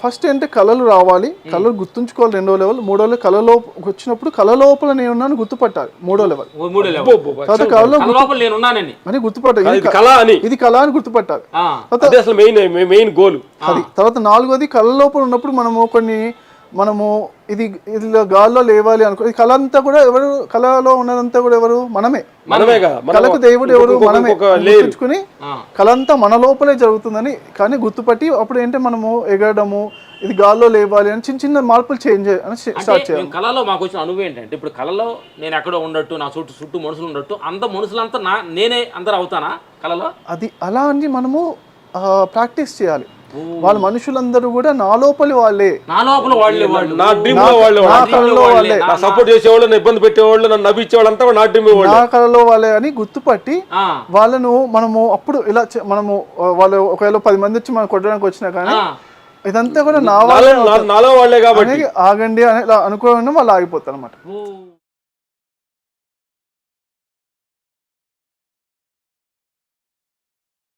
First ఏంటంటే కళలు రావాలి కళలు గుర్తుంచుకోవాలి రెండో లెవెల్ మూడో లెవెల్ కళలో వచ్చినప్పుడు కళ లోపల నేను ఉన్నాను గుర్తుపట్టాలి మూడో లెవెల్. తర్వాత కళలో అని గుర్తుపట్టాలి ఇది కళ అని. ఇది కళ అని గుర్తుపట్టాలి. ఆ, అదే అసలు మెయిన్ మెయిన్ గోల్ అది తర్వాత నాలుగోది కళ లోపల ఉన్నప్పుడు మనము కొన్ని మనము ఇది ఇది గాల్లో లేవాలి అనుకో ఈ కళ అంతా కూడా ఎవరు కళలో ఉన్నదంతా కూడా ఎవరు? మనమే. మనమేగా మనం కళకు దేవుడు ఎవరు? మనమే. గుర్తుంచుకుని. కళ అంతా మన లోపలే జరుగుతుందని కానీ గుర్తుపట్టి అప్పుడు ఏంటంటే మనము ఎగరడము ఇది గాల్లో లేవాలి అని చిన్న చిన్న మార్పులు చేంజ్ అని స్టార్ట్ చేయాలి. కళలో మాకు వచ్చిన అనుభవం ఏంటంటే ఇప్పుడు కళలో నేను ఎక్కడో ఉండట్టు నా చుట్టూ చుట్టూ మనుషులు ఉండట్టు అంత మనుషులంతా నా నేనే అందరు అవుతానా కళలో? అది అలా అని మనము ప్రాక్టీస్ చేయాలి. వాళ్ళ మనుషులందరూ కూడా నా లోపలి వాళ్ళే. నా లోపల వాళ్ళే వాళ్ళు. నా డ్రీమ్లో వాళ్ళు నా వాళ్ళు. కళలో వాళ్ళే. నా సపోర్ట్ చేసేవాళ్ళు నన్ను ఇబ్బంది పెట్టేవాళ్ళు నన్ను నవ్వించేవాళ్ళు అంతా నా డ్రీమ్ వాళ్ళు. నా కళలో వాళ్ళే అని గుర్తుపట్టి ఆ, వాళ్ళను మనము అప్పుడు ఇలా చే- మనము వాళ్ళు ఒకవేళ పది మంది వచ్చి మనం కొట్టడానికి వచ్చినా కానీ. ఇదంతా కూడా నా వాళ్ళే నాలో నా- నాలో వాళ్ళే కాబట్టి. ఆగండి అని ఇలా అనుకోవడం వాళ్ళు ఆగిపోతారు అనమాట ఓ.